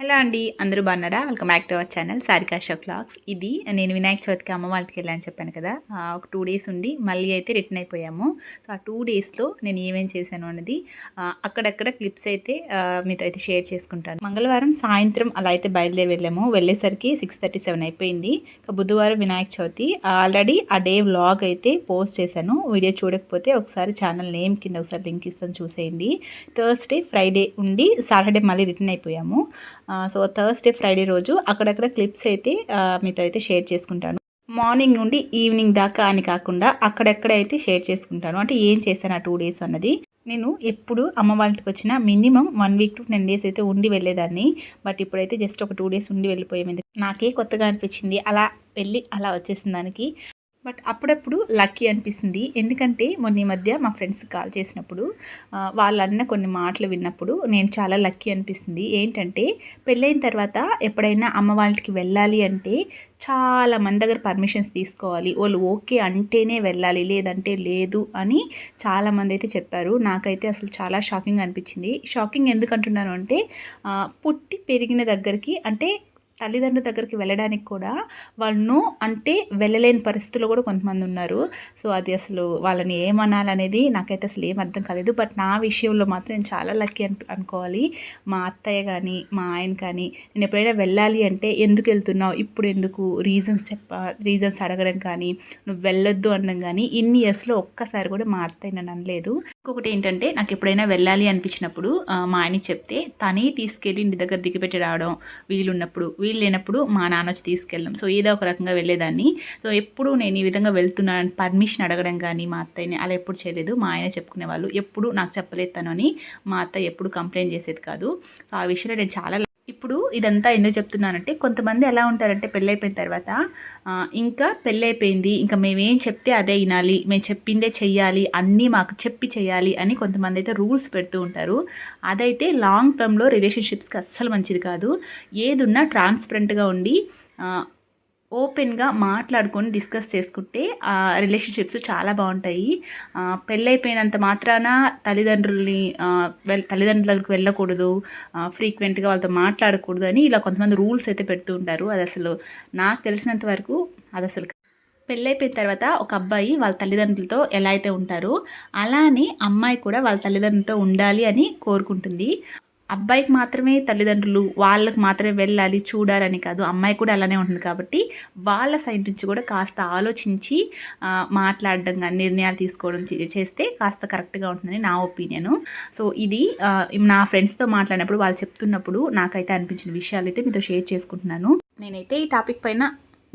Hello అండి అందరూ బాగున్నారా? Welcome back to our channel Sarika show clocks ఇది నేను వినాయక చవితికి అమ్మ వాళ్ళకి వెళ్ళాను చెప్పాను కదా. ఒక టూ డేస్ ఉండి మళ్ళీ అయితే రిటర్న్ అయిపోయాము. సో ఆ టూ డేస్లో నేను ఏమేం చేశాను అన్నది అక్కడక్కడ క్లిప్స్ అయితే మీతో అయితే షేర్ చేసుకుంటాను. మంగళవారం సాయంత్రం అలా అయితే బయలుదేరి వెళ్ళాము. వెళ్ళేసరికి సిక్స్ థర్టీ సెవెన్ అయిపోయింది. బుధవారం వినాయక చవితి. ఆల్రెడీ ఆ డే వ్లాగ్ అయితే పోస్ట్ చేశాను. వీడియో చూడకపోతే ఒకసారి ఛానల్ నేమ్ కింద ఒకసారి లింక్ ఇస్తాను చూసేయండి. థర్స్డే ఫ్రైడే ఉండి సాటర్డే మళ్ళీ రిటర్న్ అయిపోయాము. సో థర్స్డే ఫ్రైడే రోజు అక్కడక్కడ క్లిప్స్ అయితే మీతో అయితే షేర్ చేసుకుంటాను. మార్నింగ్ నుండి ఈవినింగ్ దాకా అని కాకుండా అక్కడెక్కడ అయితే షేర్ చేసుకుంటాను. అంటే ఏం చేశాను ఆ టూ డేస్ అన్నది. నేను ఎప్పుడు అమ్మ వాళ్ళకి వచ్చిన minimum one week to ten days అయితే ఉండి వెళ్ళేదాన్ని. బట్ ఇప్పుడైతే జస్ట్ ఒక టూ డేస్ ఉండి వెళ్ళిపోయాం. నాకే కొత్తగా అనిపించింది. అలా వెళ్ళి అలా వచ్చేసిన దానికి. బట్ అప్పుడప్పుడు లక్కీ అనిపిస్తుంది. ఎందుకంటే మొన్న ఈ మధ్య మా ఫ్రెండ్స్ కాల్ చేసినప్పుడు వాళ్ళు అన్న కొన్ని మాటలు విన్నప్పుడు నేను చాలా లక్కీ అనిపిస్తుంది. ఏంటంటే పెళ్ళైన తర్వాత ఎప్పుడైనా అమ్మ వాళ్ళకి వెళ్ళాలి అంటే చాలా మంది దగ్గర పర్మిషన్స్ తీసుకోవాలి. వాళ్ళు ఓకే అంటేనే వెళ్ళాలి లేదంటే లేదు అని చాలామంది అయితే చెప్పారు. నాకైతే అసలు చాలా షాకింగ్ అనిపించింది. షాకింగ్ ఎందుకు అంటున్నాను అంటే పుట్టి పెరిగిన దగ్గరికి అంటే తల్లిదండ్రుల దగ్గరికి వెళ్ళడానికి కూడా వాళ్ళను అంటే వెళ్ళలేని పరిస్థితుల్లో కూడా కొంతమంది ఉన్నారు. సో అది అసలు వాళ్ళని ఏమనాలనేది నాకైతే అసలు ఏం అర్థం కాలేదు. బట్ నా విషయంలో మాత్రం నేను చాలా లక్కీ అను అనుకోవాలి. మా అత్తయ్య కానీ మా ఆయన కానీ నేను ఎప్పుడైనా వెళ్ళాలి అంటే ఎందుకు వెళ్తున్నావు? ఇప్పుడు ఎందుకు? రీజన్స్ చెప్ప రీజన్స్ అడగడం కానీ నువ్వు వెళ్ళొద్దు అనడం కానీ ఇన్ని ఇయర్స్లో ఒక్కసారి కూడా మా అత్తయ్య నన్ను అనలేదు. ఇంకొకటి ఏంటంటే నాకు ఎప్పుడైనా వెళ్ళాలి అనిపించినప్పుడు మా ఆయనకి చెప్తే తనే తీసుకెళ్ళి ఇంటి దగ్గర దిగిపెట్టి రావడం వీలున్నప్పుడు వీలు లేనప్పుడు మా నాన్న వచ్చి తీసుకెళ్ళాం సో ఏదో ఒక రకంగా వెళ్ళేదాన్ని. సో ఎప్పుడు నేను ఈ విధంగా వెళ్తున్నాను పర్మిషన్ అడగడం కానీ మా అత్తయ్యని అలా ఎప్పుడు చేయలేదు. మా ఆయన చెప్పుకునేవాళ్ళు ఎప్పుడు నాకు చెప్పలేదు తను అని మా అత్త ఎప్పుడు కంప్లైంట్ చేసేది కాదు. సో ఆ విషయంలో నేను చాలా ఇప్పుడు ఇదంతా ఎందుకు చెప్తున్నానంటే కొంతమంది ఎలా ఉంటారంటే పెళ్ళైపోయిన తర్వాత ఇంకా పెళ్ళైపోయింది ఇంకా మేమేం చెప్తే అదే వినాలి మేము చెప్పిందే చెయ్యాలి అన్నీ మాకు చెప్పి చేయాలి అని కొంతమంది అయితే రూల్స్ పెడుతూ ఉంటారు. అదైతే లాంగ్ టర్మ్లో రిలేషన్షిప్స్కి అస్సలు మంచిది కాదు. ఏదున్నా ట్రాన్స్పరెంట్గా ఉండి ఓపెన్గా మాట్లాడుకొని డిస్కస్ చేసుకుంటే ఆ రిలేషన్షిప్స్ చాలా బాగుంటాయి. పెళ్ళైపోయినంత మాత్రాన తల్లిదండ్రుల్ని ఆ, తల్లిదండ్రుల దగ్గరికి వెళ్ళకూడదు ఫ్రీక్వెంట్గా వాళ్ళతో మాట్లాడకూడదు అని ఇలా కొంతమంది రూల్స్ అయితే పెడుతూ ఉంటారు. అది అసలు నాకు తెలిసినంత వరకు అది అసలు పెళ్ళైపోయిన తర్వాత ఒక అబ్బాయి వాళ్ళ తల్లిదండ్రులతో ఎలా అయితే ఉంటారో అలానే అమ్మాయి కూడా వాళ్ళ తల్లిదండ్రులతో ఉండాలి అని కోరుకుంటుంది. అబ్బాయికి మాత్రమే తల్లిదండ్రులు వాళ్ళకి మాత్రమే వెళ్ళాలి చూడాలని కాదు. అమ్మాయి కూడా అలానే ఉంటుంది కాబట్టి వాళ్ళ సైడ్ నుంచి కూడా కాస్త ఆలోచించి మాట్లాడడం కానీ నిర్ణయాలు తీసుకోవడం చేస్తే కాస్త కరెక్ట్గా ఉంటుందని నా ఒపీనియన్ సో ఇది నా ఫ్రెండ్స్తో మాట్లాడినప్పుడు వాళ్ళు చెప్తున్నప్పుడు నాకైతే అనిపించిన విషయాలు అయితే మీతో షేర్ చేసుకుంటున్నాను. నేనైతే ఈ టాపిక్ పైన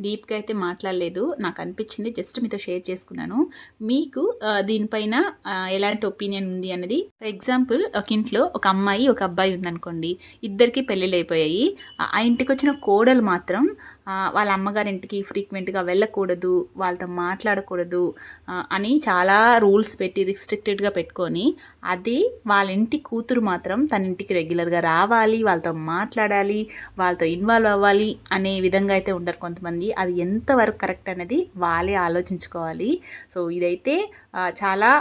డీప్గా అయితే మాట్లాడలేదు. నాకు అనిపించింది. జస్ట్ మీతో షేర్ చేసుకున్నాను. మీకు దీనిపైన ఎలాంటి ఒపీనియన్ ఉంది అన్నది? ఫర్ ఎగ్జాంపుల్ ఒక ఇంట్లో ఒక అమ్మాయి ఒక అబ్బాయి ఉందనుకోండి. ఇద్దరికి పెళ్ళిళ్ళు అయిపోయాయి ఆ ఇంటికి వచ్చిన కోడలు మాత్రం వాళ్ళ అమ్మగారింటికి ఫ్రీక్వెంట్గా వెళ్ళకూడదు వాళ్ళతో మాట్లాడకూడదు అని చాలా రూల్స్ పెట్టి రిస్ట్రిక్టెడ్గా పెట్టుకొని అది వాళ్ళ ఇంటి కూతురు మాత్రం తన ఇంటికి రెగ్యులర్గా రావాలి వాళ్ళతో మాట్లాడాలి వాళ్ళతో ఇన్వాల్వ్ అవ్వాలి అనే విధంగా అయితే ఉండరు కొంతమంది. అది ఎంతవరకు కరెక్ట్ అనేది వాళ్ళే ఆలోచించుకోవాలి. సో ఇదైతే చాలా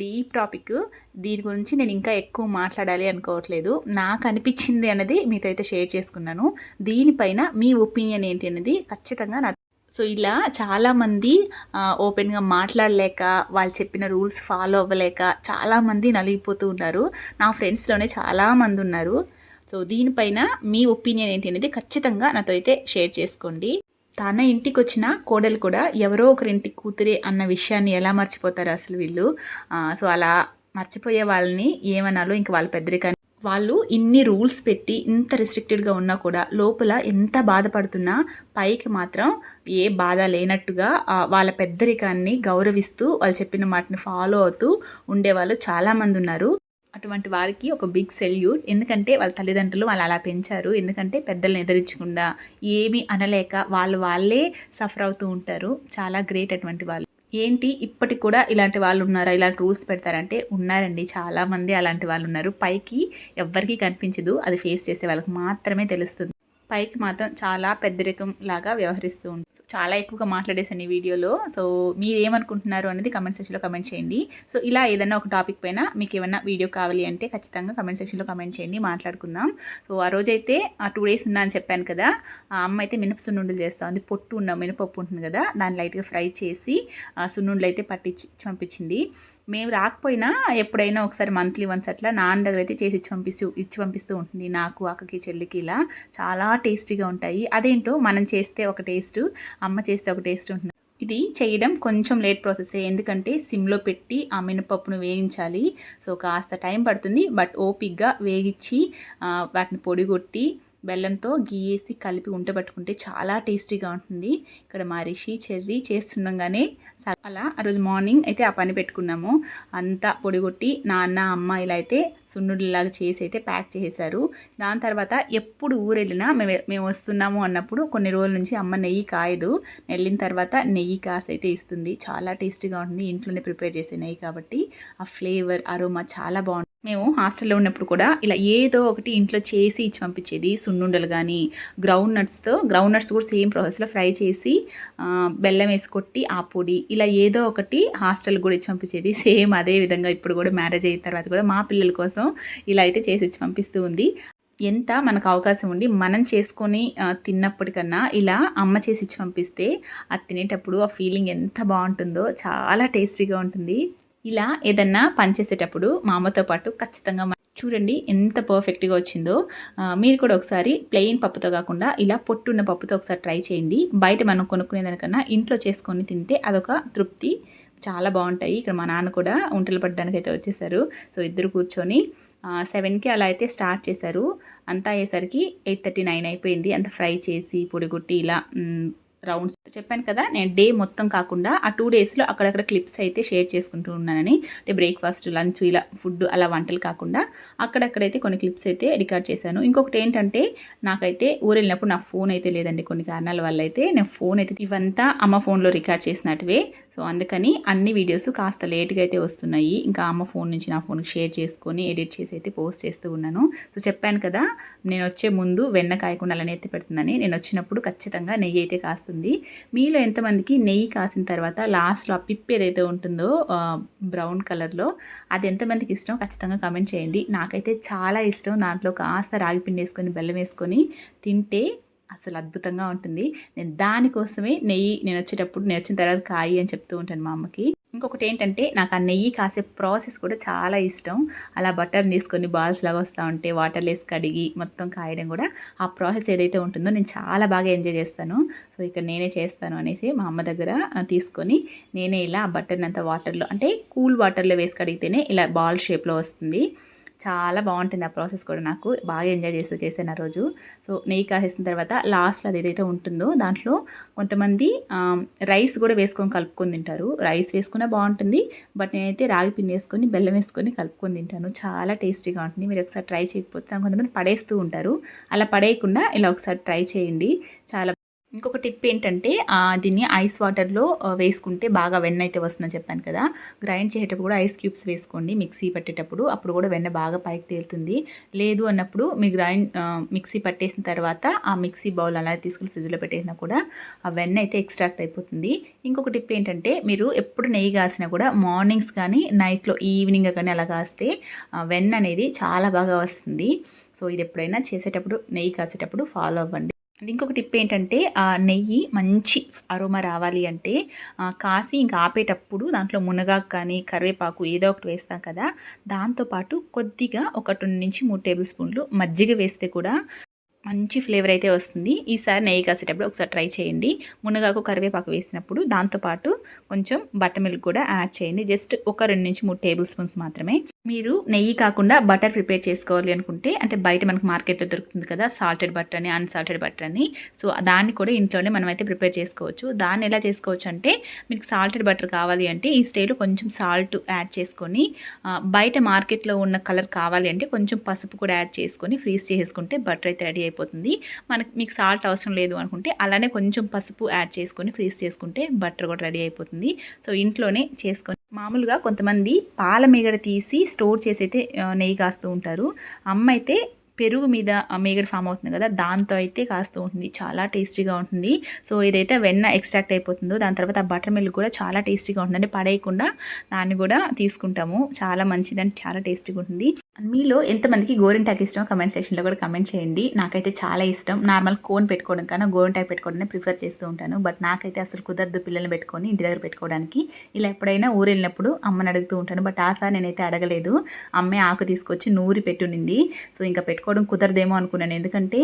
డీప్ టాపిక్. దీని గురించి నేను ఇంకా ఎక్కువ మాట్లాడాలి అనుకోవట్లేదు. నాకు అనిపించింది అనేది మీతో అయితే షేర్ చేసుకున్నాను. దీనిపైన మీ ఒపీనియన్ ఏంటి అనేది ఖచ్చితంగా నా సో ఇలా చాలామంది ఓపెన్గా మాట్లాడలేక వాళ్ళు చెప్పిన రూల్స్ ఫాలో అవ్వలేక చాలామంది నలిగిపోతూ ఉన్నారు. నా ఫ్రెండ్స్లోనే చాలామంది ఉన్నారు. సో దీనిపైన మీ ఒపీనియన్ ఏంటి అనేది ఖచ్చితంగా నాతో అయితే షేర్ చేసుకోండి. తన ఇంటికి వచ్చిన కోడలు కూడా ఎవరో ఒకరింటి కూతురే అన్న విషయాన్ని ఎలా మర్చిపోతారు అసలు వీళ్ళు? సో అలా మర్చిపోయే వాళ్ళని ఏమనాలో ఇంక వాళ్ళ పెద్దరికాన్ని. వాళ్ళు ఇన్ని రూల్స్ పెట్టి ఇంత రిస్ట్రిక్టెడ్గా ఉన్నా కూడా లోపల ఎంత బాధపడుతున్నా పైకి మాత్రం ఏ బాధ లేనట్టుగా వాళ్ళ పెద్దరికాన్ని గౌరవిస్తూ వాళ్ళు చెప్పిన మాటని ఫాలో అవుతూ ఉండేవాళ్ళు చాలామంది ఉన్నారు. అటువంటి వారికి ఒక బిగ్ సెల్యూట్ ఎందుకంటే వాళ్ళ తల్లిదండ్రులు వాళ్ళు అలా పెంచారు. ఎందుకంటే పెద్దల్ని ఎదిరించకుండా ఏమీ అనలేక వాళ్ళు వాళ్ళే సఫర్ అవుతూ ఉంటారు. చాలా గ్రేట్ అటువంటి వాళ్ళు. ఏంటి? ఇప్పటికి కూడా ఇలాంటి వాళ్ళు ఉన్నారా? ఇలాంటి రూల్స్ పెడతారంటే ఉన్నారండి. చాలామంది అలాంటి వాళ్ళు ఉన్నారు. పైకి ఎవ్వరికీ కనిపించదు. అది ఫేస్ చేసే వాళ్ళకి మాత్రమే తెలుస్తుంది. పైకి మాత్రం చాలా పెద్దరికం లాగా వ్యవహరిస్తూ ఉంటుంది చాలా ఎక్కువగా మాట్లాడేసాను ఈ వీడియోలో. సో మీరు ఏమనుకుంటున్నారు అనేది కమెంట్ సెక్షన్లో కమెంట్ చేయండి. సో ఇలా ఏదైనా ఒక టాపిక్ పైన మీకు ఏమైనా వీడియో కావాలి అంటే ఖచ్చితంగా కమెంట్ సెక్షన్లో కమెంట్ చేయండి మాట్లాడుకుందాం. సో ఆ రోజైతే ఆ టూ డేస్ ఉన్నా అని చెప్పాను కదా ఆ అమ్మ అయితే మినప సున్నుండలు చేస్తా ఉంది. పొట్టు ఉన్న మినపప్పు ఉంటుంది కదా దాన్ని లైట్గా ఫ్రై చేసి ఆ సున్నుండలు అయితే పట్టించి పంపించింది మేము రాకపోయినా ఎప్పుడైనా ఒకసారి మంత్లీ వన్స్ అట్లా నాన్న దగ్గర అయితే చేసి ఇచ్చి పంపిస్తూ ఇచ్చి పంపిస్తూ ఉంటుంది. నాకు అక్కకి చెల్లికి ఇలా చాలా టేస్టీగా ఉంటాయి. అదేంటో మనం చేస్తే ఒక టేస్ట్ అమ్మ చేస్తే ఒక టేస్ట్ ఉంటుంది. ఇది చేయడం కొంచెం లేట్ ప్రాసెస్. ఎందుకంటే సిమ్లో పెట్టి ఆ మినపప్పును వేయించాలి. సో కాస్త టైం పడుతుంది. బట్ ఓపిక్గా వేగించి వాటిని పొడిగొట్టి బెల్లంతో గీయేసి కలిపి ఉండబెట్టుకుంటే పట్టుకుంటే చాలా టేస్టీగా ఉంటుంది. ఇక్కడ మా రిషి చెర్రీ చేస్తుండగానే అలా ఆ రోజు మార్నింగ్ అయితే ఆ పని పెట్టుకున్నాము. అంతా పొడిగొట్టి నాన్న అమ్మ ఇలా అయితే సున్నుడిలాగా చేసి అయితే ప్యాక్ చేసేసారు దాని తర్వాత ఎప్పుడు ఊరు వెళ్ళినా మేము మేము వస్తున్నాము అన్నప్పుడు కొన్ని రోజుల నుంచి అమ్మ నెయ్యి కాయదు. వెళ్ళిన తర్వాత నెయ్యి కాసి అయితే ఇస్తుంది. చాలా టేస్టీగా ఉంటుంది. ఇంట్లోనే ప్రిపేర్ చేసే నెయ్యి కాబట్టి ఆ ఫ్లేవర్ అరోమా చాలా బాగుంటుంది మేము హాస్టల్లో ఉన్నప్పుడు కూడా ఇలా ఏదో ఒకటి ఇంట్లో చేసి ఇచ్చి పంపించేది. సున్నుండలు కానీ గ్రౌండ్ నట్స్తో గ్రౌండ్ నట్స్ కూడా సేమ్ ప్రాసెస్లో ఫ్రై చేసి బెల్లం వేసి కొట్టి ఆ పొడి ఇలా ఏదో ఒకటి హాస్టల్ కూడా ఇచ్చి పంపించేది. సేమ్ అదే విధంగా ఇప్పుడు కూడా మ్యారేజ్ అయిన తర్వాత కూడా మా పిల్లల కోసం ఇలా అయితే చేసి ఇచ్చి పంపిస్తూ ఉంది. ఎంత మనకు అవకాశం ఉండి మనం చేసుకొని తిన్నప్పటికన్నా ఇలా అమ్మ చేసి ఇచ్చి పంపిస్తే అది తినేటప్పుడు ఆ ఫీలింగ్ ఎంత బాగుంటుందో చాలా టేస్టీగా ఉంటుంది. ఇలా ఏదన్నా పనిచేసేటప్పుడు మా అమ్మతో పాటు ఖచ్చితంగా చూడండి ఎంత పర్ఫెక్ట్గా వచ్చిందో. మీరు కూడా ఒకసారి ప్లెయిన్ పప్పుతో కాకుండా ఇలా పొట్టున్న పప్పుతో ఒకసారి ట్రై చేయండి. బయట మనం కొనుక్కునే దానికన్నా ఇంట్లో చేసుకొని తింటే అదొక తృప్తి. చాలా బాగుంటాయి. ఇక్కడ మా నాన్న కూడా ఒంటలు పడడానికి అయితే వచ్చేసారు. సో ఇద్దరు కూర్చొని సెవెన్కి అలా అయితే స్టార్ట్ చేశారు. అంతా అయ్యేసరికి ఎయిట్ థర్టీ నైన్ అయిపోయింది. అంత ఫ్రై చేసి పొడిగొట్టి ఇలా రౌండ్స్ చెప్పాను కదా నేను డే మొత్తం కాకుండా ఆ టూ డేస్లో అక్కడక్కడ క్లిప్స్ అయితే షేర్ చేసుకుంటూ ఉన్నానని అంటే బ్రేక్ఫాస్ట్ లంచ్ ఇలా ఫుడ్ అలా వంటలు కాకుండా అక్కడక్కడైతే కొన్ని క్లిప్స్ అయితే రికార్డ్ చేశాను. ఇంకొకటి ఏంటంటే నాకైతే ఊరు వెళ్ళినప్పుడు నా ఫోన్ అయితే లేదండి. కొన్ని కారణాల వల్ల అయితే నేను ఫోన్ అయితే ఇవంతా అమ్మ ఫోన్లో రికార్డ్ చేసినట్టువే. సో అందుకని అన్ని వీడియోస్ కాస్త లేట్గా అయితే వస్తున్నాయి. ఇంకా అమ్మ ఫోన్ నుంచి నా ఫోన్కి షేర్ చేసుకొని ఎడిట్ చేసి అయితే పోస్ట్ చేస్తూ ఉన్నాను. సో చెప్పాను కదా నేను వచ్చే ముందు వెన్న కాయకుండా అలానే నెత్తి పెడుతుందని. నేను వచ్చినప్పుడు ఖచ్చితంగా నెయ్యి అయితే కాస్తుంది. మీలో ఎంతమందికి నెయ్యి కాసిన తర్వాత లాస్ట్లో ఆ పిప్ ఏదైతే ఉంటుందో బ్రౌన్ కలర్లో అది ఎంతమందికి ఇష్టం ఖచ్చితంగా కమెంట్ చేయండి. నాకైతే చాలా ఇష్టం దాంట్లో కాస్త రాగి పిండి వేసుకొని బెల్లం వేసుకొని తింటే అసలు అద్భుతంగా ఉంటుంది. నేను దానికోసమే నెయ్యి నేను వచ్చేటప్పుడు నేను వచ్చిన తర్వాత కాయి అని చెప్తూ ఉంటాను మా అమ్మకి. ఇంకొకటి ఏంటంటే నాకు ఆ నెయ్యి కాసే ప్రాసెస్ కూడా చాలా ఇష్టం. అలా బటర్ తీసుకొని బాల్స్ లాగా వస్తూ ఉంటే వాటర్ లేసి కడిగి మొత్తం కాయడం కూడా ఆ ప్రాసెస్ ఏదైతే ఉంటుందో నేను చాలా బాగా ఎంజాయ్ చేస్తాను. సో ఇక్కడ నేనే చేస్తాను అనేసి మా అమ్మ దగ్గర తీసుకొని నేనే ఇలా ఆ బటర్ని అంతా వాటర్లో అంటే కూల్ వాటర్లో వేసి కడిగితేనే ఇలా బాల్ షేప్లో వస్తుంది. చాలా బాగుంటుంది ఆ ప్రాసెస్ కూడా నాకు. బాగా ఎంజాయ్ చేస్తూ చేశాను ఆ రోజు. సో నెయ్యి కాసేసిన తర్వాత లాస్ట్లో అది ఏదైతే ఉంటుందో దాంట్లో కొంతమంది రైస్ కూడా వేసుకొని కలుపుకొని తింటారు. రైస్ వేసుకున్నా బాగుంటుంది బట్ నేనైతే రాగి పిండి వేసుకొని బెల్లం వేసుకొని కలుపుకొని తింటాను. చాలా టేస్టీగా ఉంటుంది. మీరు ఒకసారి ట్రై చేయకపోతే కొంతమంది పడేస్తూ ఉంటారు. అలా పడేయకుండా ఇలా ఒకసారి ట్రై చేయండి. చాలా ఇంకొక టిప్ ఏంటంటే దీన్ని ఐస్ వాటర్లో వేసుకుంటే బాగా వెన్న అయితే వస్తుందని చెప్పాను కదా. గ్రైండ్ చేసేటప్పుడు కూడా ఐస్ క్యూబ్స్ వేసుకోండి మిక్సీ పట్టేటప్పుడు. అప్పుడు కూడా వెన్న బాగా పైకి తేలుతుంది. లేదు అన్నప్పుడు మీ గ్రైండ్ మిక్సీ పట్టేసిన తర్వాత ఆ మిక్సీ బౌల్ అలా తీసుకుని ఫ్రిడ్జ్లో పెట్టేసినా కూడా ఆ వెన్న అయితే ఎక్స్ట్రాక్ట్ అయిపోతుంది. ఇంకొక టిప్ ఏంటంటే మీరు ఎప్పుడు నెయ్యి కాసినా కూడా మార్నింగ్స్ కానీ నైట్లో ఈవినింగ్ కానీ అలా కాస్తే వెన్న అనేది చాలా బాగా వస్తుంది. సో ఇది ఎప్పుడైనా చేసేటప్పుడు నెయ్యి కాసేటప్పుడు ఫాలో అవ్వండి. ఇంకొక టిప్ ఏంటంటే నెయ్యి మంచి అరోమా రావాలి అంటే కాసి ఇంకా ఆపేటప్పుడు దాంట్లో మునగాకు కానీ కరివేపాకు ఏదో ఒకటి వేస్తాం కదా దాంతోపాటు కొద్దిగా ఒక రెండు నుంచి మూడు టేబుల్ స్పూన్లు మజ్జిగ వేస్తే కూడా మంచి ఫ్లేవర్ అయితే వస్తుంది. ఈసారి నెయ్యి కాసేటప్పుడు ఒకసారి ట్రై చేయండి. మునగాకు కరివేపాకు వేసినప్పుడు దాంతోపాటు కొంచెం బటర్ మిల్క్ కూడా యాడ్ చేయండి. జస్ట్ ఒక రెండు నుంచి మూడు టేబుల్ స్పూన్స్ మాత్రమే. మీరు నెయ్యి కాకుండా బటర్ ప్రిపేర్ చేసుకోవాలి అనుకుంటే అంటే బయట మనకు మార్కెట్లో దొరుకుతుంది కదా సాల్టెడ్ బటర్ అని అన్సాల్టెడ్ బటర్ అని. సో దాన్ని కూడా ఇంట్లోనే మనం అయితే ప్రిపేర్ చేసుకోవచ్చు. దాన్ని ఎలా చేసుకోవచ్చు అంటే మీకు సాల్టెడ్ బటర్ కావాలి అంటే ఈ స్టేలో కొంచెం సాల్ట్ యాడ్ చేసుకొని బయట మార్కెట్లో ఉన్న కలర్ కావాలి అంటే కొంచెం పసుపు కూడా యాడ్ చేసుకొని ఫ్రీజ్ చేసుకుంటే బటర్ అయితే రెడీ అయిపోతుంది మనకి మీకు సాల్ట్ అవసరం లేదు అనుకుంటే అలానే కొంచెం పసుపు యాడ్ చేసుకొని ఫ్రీజ్ చేసుకుంటే బటర్ కూడా రెడీ అయిపోతుంది. సో ఇంట్లోనే చేసుకొని మామూలుగా కొంతమంది పాల మీగడ తీసి స్టోర్ చేసి అయితే నెయ్యి కాస్తూ ఉంటారు. అమ్మ అయితే పెరుగు మీద మేగడ ఫామ్ అవుతుంది కదా దాంతో అయితే కాస్తూ ఉంటుంది. చాలా టేస్టీగా ఉంటుంది. సో ఏదైతే వెన్న ఎక్స్ట్రాక్ట్ అయిపోతుందో దాని తర్వాత ఆ బటర్ మిల్క్ కూడా చాలా టేస్టీగా ఉంటుంది. పడేయకుండా దాన్ని కూడా తీసుకుంటాము. చాలా మంచిదని చాలా టేస్టీగా ఉంటుంది. మీలో ఎంతమందికి గోరింటాకు ఇష్టమో కమెంట్ సెక్షన్లో కూడా కమెంట్ చేయండి. నాకైతే చాలా ఇష్టం. నార్మల్ కోన్ పెట్టుకోవడం కన్నా గోరింటాక్ పెట్టుకోవడమే ప్రిఫర్ చేస్తూ ఉంటాను. బట్ నాకైతే అసలు కుదరదు పిల్లల్ని పెట్టుకొని ఇంటి దగ్గర పెట్టుకోవడానికి. ఇలా ఎప్పుడైనా ఊరు వెళ్ళినప్పుడు అమ్మని అడుగుతూ ఉంటాను. బట్ ఆసారి నేనైతే అడగలేదు. అమ్మే ఆకు తీసుకొచ్చి నూరి పెట్టునింది సో ఇంకా పెట్టుకోవడం కుదరదేమో అనుకున్నాను. ఎందుకంటే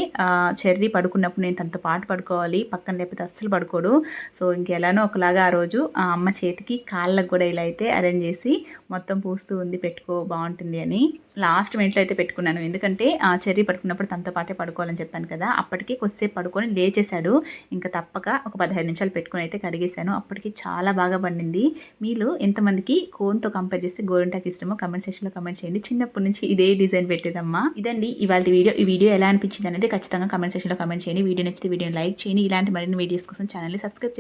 చెర్రీ పడుకున్నప్పుడు నేను తనతో పాటు పడుకోవాలి పక్కన లేకపోతే అస్సలు పడుకోడు. సో ఇంకెలానో ఒకలాగా ఆ రోజు ఆ అమ్మ చేతికి కాళ్ళకు కూడా ఇలా అయితే అరేంజ్ చేసి మొత్తం పూస్తూ ఉంది పెట్టుకో బాగుంటుంది అని లాస్ట్ మినిట్లో అయితే పెట్టుకున్నాను. ఎందుకంటే ఆ చెర్రీ పడుకున్నప్పుడు తనతో పాటే పడుకోవాలని చెప్పాను కదా అప్పటికి కొద్దిసేపు పడుకొని లేచేశాడు. ఇంకా తప్పక ఒక పదహైదు నిమిషాలు పెట్టుకొని అయితే కడిగేశాను. అప్పటికి చాలా బాగా పండింది. మీరు ఎంతమందికి కోన్తో కంపేర్ చేస్తే గోరింటాకి ఇష్టమో కమెంట్ సెక్షన్లో కమెంట్ చేయండి. చిన్నప్పటి నుంచి ఇదే డిజైన్ పెట్టేదమ్మా. ఇదండి ఇవాళ వీడియో. ఈ వీడియో ఎలా అనిపించింది అనేది ఖచ్చితంగా కమెంట్ సెక్షన్లో కమెంట్ చేయండి. వీడియో నచ్చితే వీడియోని లైక్ చేయండి. ఇలాంటి మరిన్ని వీడియోస్ కోసం ఛానల్ని సబ్స్క్రైబ్